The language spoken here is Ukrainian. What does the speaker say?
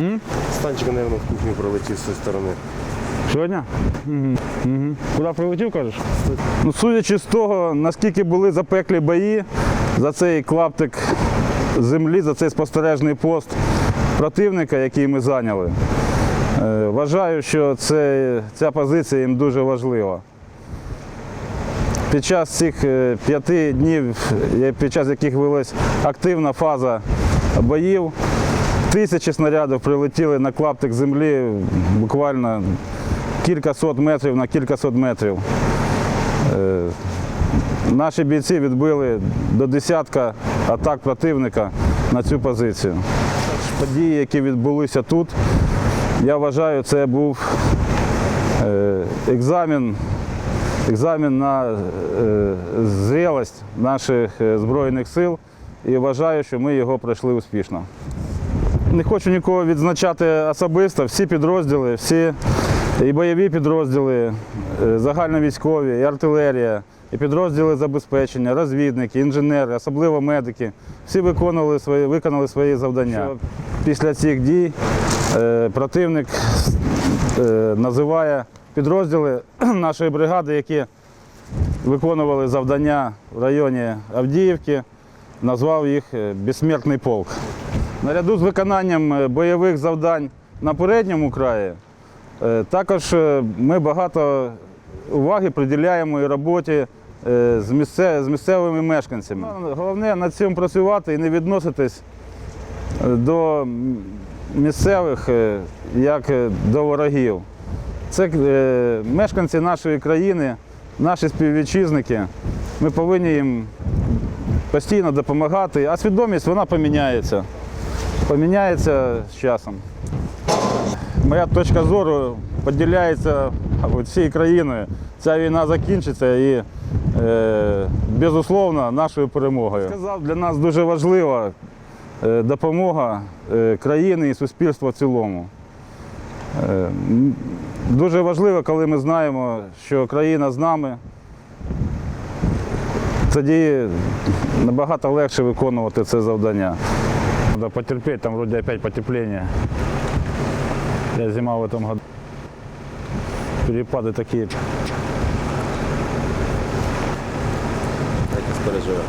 М? Станчик, мабуть, в кухню пролетів з цієї сторони. Сьогодні? Угу. Угу. Куди прилетів, кажеш? Ну, судячи з того, наскільки були запеклі бої за цей клаптик землі, за цей спостережний пост противника, який ми зайняли, е, вважаю, що це, ця позиція їм дуже важлива. Під час цих е, п'яти днів, е, під час яких велась активна фаза боїв, тисячі снарядів прилетіли на клаптик землі буквально кілька сот метрів на кілька сот метрів. Е, Наші бійці відбили до десятка атак противника на цю позицію. Події, які відбулися тут, я вважаю, це був е, екзамен, екзамен на е, зрілость наших Збройних сил і вважаю, що ми його пройшли успішно. Не хочу нікого відзначати особисто. Всі підрозділи, всі і бойові підрозділи, е, загальновійськові, і артилерія, і підрозділи забезпечення, розвідники, інженери, особливо медики. Всі виконували свої, виконали свої завдання. Після цих дій е, противник е, називає підрозділи нашої бригади, які виконували завдання в районі Авдіївки, назвав їх Безсмертний полк. Наряду з виконанням е, бойових завдань на передньому краї, е, також е, ми багато уваги приділяємо і роботі з, місцевими мешканцями. Головне над цим працювати і не відноситись до місцевих як до ворогів. Це мешканці нашої країни, наші співвітчизники. Ми повинні їм постійно допомагати, а свідомість вона поміняється. Поміняється з часом. Моя точка зору поділяється всією країною. Ця війна закінчиться і, е, безусловно, нашою перемогою. Сказав, для нас дуже важлива е, допомога е, країни і суспільства в цілому. Е, Дуже важливо, коли ми знаємо, що країна з нами. Тоді набагато легше виконувати це завдання. Треба потерпеть, там вроде опять потепление. Я зима в этом году. Перепады такие. Якось переживе.